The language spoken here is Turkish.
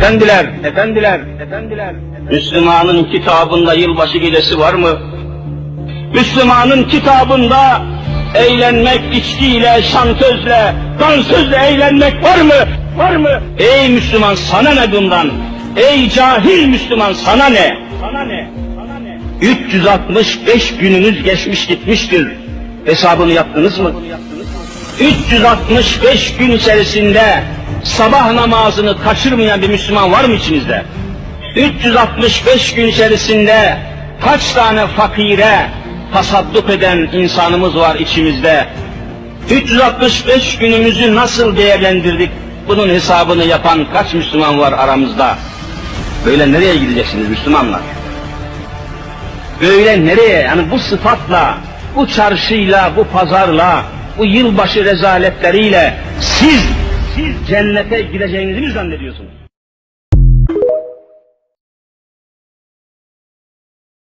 Efendiler, efendiler, efendiler. Müslümanın kitabında yılbaşı gecesi var mı? Müslümanın kitabında eğlenmek içkiyle, şantözle, dansözle eğlenmek var mı? Var mı? Ey Müslüman sana ne bundan? Ey cahil Müslüman sana ne? Sana ne? Sana ne? 365 gününüz geçmiş gitmiştir. Hesabını yaptınız mı? 365 gün içerisinde sabah namazını kaçırmayan bir Müslüman var mı içinizde? 365 gün içerisinde kaç tane fakire tasadduk eden insanımız var içimizde? 365 günümüzü nasıl değerlendirdik? Bunun hesabını yapan kaç Müslüman var aramızda? Böyle nereye gideceksiniz Müslümanlar? Böyle nereye? Yani bu sıfatla, bu çarşıyla, bu pazarla, bu yılbaşı rezaletleriyle siz, siz cennete gideceğinizi mi zannediyorsunuz?